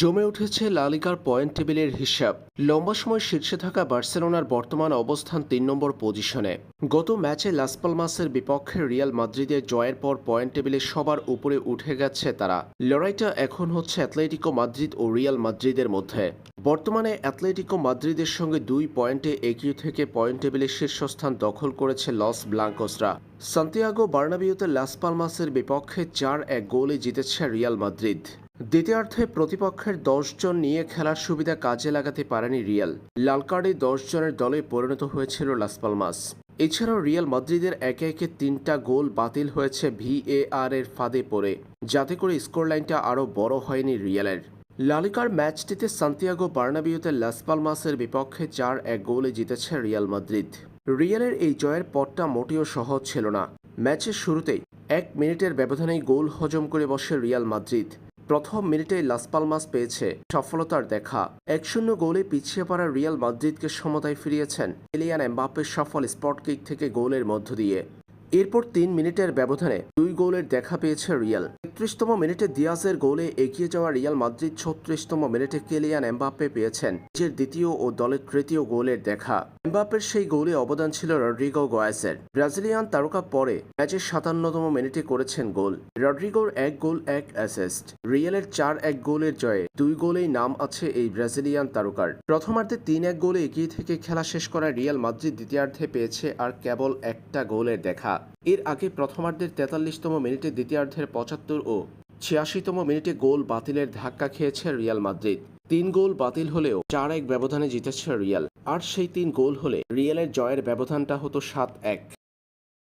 জমে উঠেছে লালিকার পয়েন্ট টেবিলের হিসাব। লম্বা সময় শীর্ষে থাকা বার্সেলোনার বর্তমান অবস্থান তিন নম্বর পজিশনে। গত ম্যাচে লাসপালমাসের বিপক্ষে রিয়াল মাদ্রিদের জয়ের পর পয়েন্ট টেবিলে সবার উপরে উঠে গেছে তারা। লড়াইটা এখন হচ্ছে অ্যাথলেটিকো মাদ্রিদ ও রিয়াল মাদ্রিদের মধ্যে। বর্তমানে অ্যাথলেটিকো মাদ্রিদের সঙ্গে দুই পয়েন্টে এগিয়ে থেকে পয়েন্ট টেবিলে শীর্ষস্থান দখল করেছে লস ব্লাঙ্কোসরা। সান্তিয়াগো বার্নাবিউতে লাস পালমাসের বিপক্ষে চার এক গোলে জিতেছে রিয়াল মাদ্রিদ। দ্বিতীয়ার্ধে প্রতিপক্ষের জন নিয়ে খেলার সুবিধা কাজে লাগাতে পারেনি রিয়াল। লাল কার্ডে জনের দলে পরিণত হয়েছিল লাস পালমাস। এছাড়াও রিয়াল মাদ্রিদের একে একে তিনটা গোল বাতিল হয়েছে ভিএআর এর ফাঁদে পড়ে। যাতে করে স্কোর লাইনটা আরও বড় হয়নি রিয়ালের। লালিকার ম্যাচটিতে সান্তিয়াগো বার্নাবিউতে লাস পালমাসের বিপক্ষে চার এক গোলে জিতেছে রিয়াল মাদ্রিদ। রিয়ালের এই জয়ের পথটা মোটেও সহজ ছিল না। ম্যাচের শুরুতেই এক মিনিটের ব্যবধানেই গোল হজম করে বসে রিয়াল মাদ্রিদ। প্রথম মিনিটে লাসপালমাস পেয়েছে সফলতার দেখা। এক শূন্য গোলে পিছিয়ে পড়া রিয়াল মাদ্রিদকে সমতায় ফিরিয়েছেন এলিয়ান এমবাপ্পের সফল স্পট কিক থেকে গোলের মধ্য দিয়ে। এরপর তিন মিনিটের ব্যবধানে দুই গোলের দেখা পেয়েছে রিয়াল। একত্রিশতম মিনিটে দিয়াজের গোলে এগিয়ে যাওয়া রিয়াল মাদ্রিদ ছত্রিশতম মিনিটে কেলিয়ান এমবাপ্পে পেয়েছেন, নিজের দ্বিতীয় ও দলের তৃতীয় গোলের দেখা। এমবাপ্পের সেই গোলে অবদান ছিল রড্রিগো গোয়াসের। ব্রাজিলিয়ান তারকা পরে ম্যাচের সাতান্নতম মিনিটে করেছেন গোল। রড্রিগোর এক গোল, এক অ্যাসিস্ট। রিয়ালের চার এক গোলের জয়ে দুই গোলেই নাম আছে এই ব্রাজিলিয়ান তারকার। প্রথমার্ধে তিন এক গোলে এগিয়ে থেকে খেলা শেষ করা রিয়াল মাদ্রিদ দ্বিতীয়ার্ধে পেয়েছে আর কেবল একটা গোলের দেখা। এর আগে প্রথমার্ধের তেতাল্লিশতম মিনিটে দ্বিতীয়ার্ধের পঁচাত্তর ও ছিয়াশিতম মিনিটে গোল বাতিলের ধাক্কা খেয়েছে রিয়াল মাদ্রিদ। তিন গোল বাতিল হলেও চার এক ব্যবধানে জিতেছে রিয়াল। আর সেই তিন গোল হলে রিয়ালের জয়ের ব্যবধানটা হতো সাত এক।